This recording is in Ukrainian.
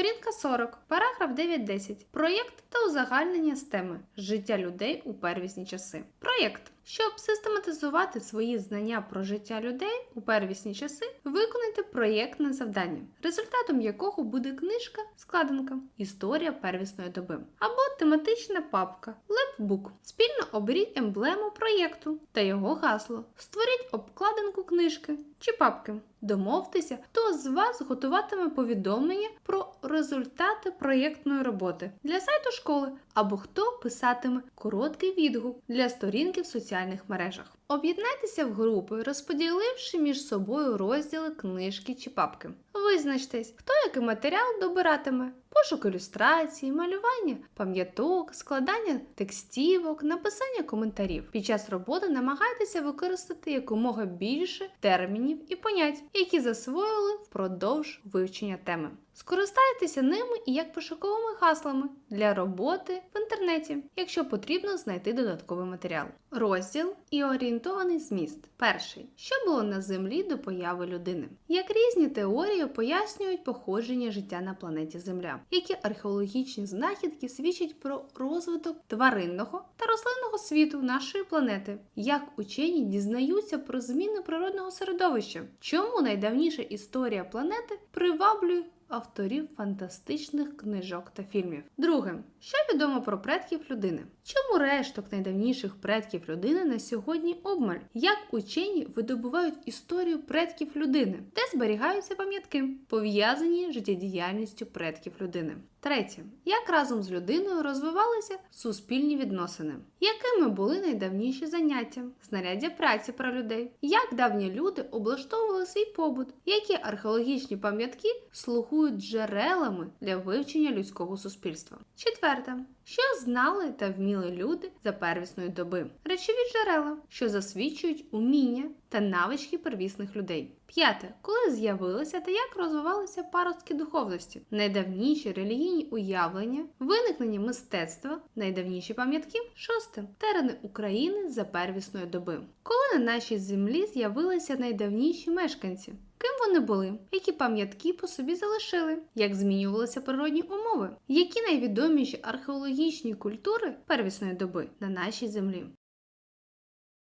Сторінка 40, параграф 9.10. Проєкт та узагальнення з теми Життя людей у первісні часи. Проєкт. Щоб систематизувати свої знання про життя людей у первісні часи, виконайте проєктне завдання, результатом якого буде книжка складинка Історія первісної доби або тематична папка Лепбук. Спільно оберіть емблему проєкту та його гасло. Створіть обкладинку книжки чи папки. Домовтеся, хто з вас готуватиме повідомлення про результати проєктної роботи для сайту школи, або хто писатиме короткий відгук для сторінки в соціальних мережах. Об'єднайтеся в групи, розподіливши між собою розділи книжки чи папки. Визначтесь, хто який матеріал добиратиме. Пошук ілюстрацій, малювання пам'яток, складання текстівок, написання коментарів. Під час роботи намагайтеся використати якомога більше термінів і понять, які засвоїли впродовж вивчення теми. Скористайтеся ними і як пошуковими гаслами для роботи в інтернеті, якщо потрібно знайти додатковий матеріал. Розділ і орієнтований зміст. Перший. Що було на землі до появи людини? Як різні теорії пояснюють походження життя на планеті Земля, які археологічні знахідки свідчать про розвиток тваринного та рослинного світу нашої планети, як учені дізнаються про зміни природного середовища, чому найдавніша історія планети приваблює авторів фантастичних книжок та фільмів. Друге, що відомо про предків людини? Чому решток найдавніших предків людини на сьогодні обмаль? Як учені видобувають історію предків людини, де зберігаються пам'ятки, пов'язані з життєдіяльністю предків людини? Третє, як разом з людиною розвивалися суспільні відносини, якими були найдавніші заняття, знаряддя праці про людей, як давні люди облаштовували свій побут, які археологічні пам'ятки слугують джерелами для вивчення людського суспільства. Четверте, що знали та вміли люди за первісної доби, речові джерела, що засвідчують уміння та навички первісних людей. П'яте, коли з'явилися та як розвивалися паростки духовності, найдавніші релігійні уявлення, виникнення мистецтва, найдавніші пам'ятки. Шосте терени України за первісної доби, коли на нашій землі з'явилися найдавніші мешканці. Ким вони були, які пам'ятки по собі залишили, як змінювалися природні умови, які найвідоміші археологічні культури первісної доби на нашій землі.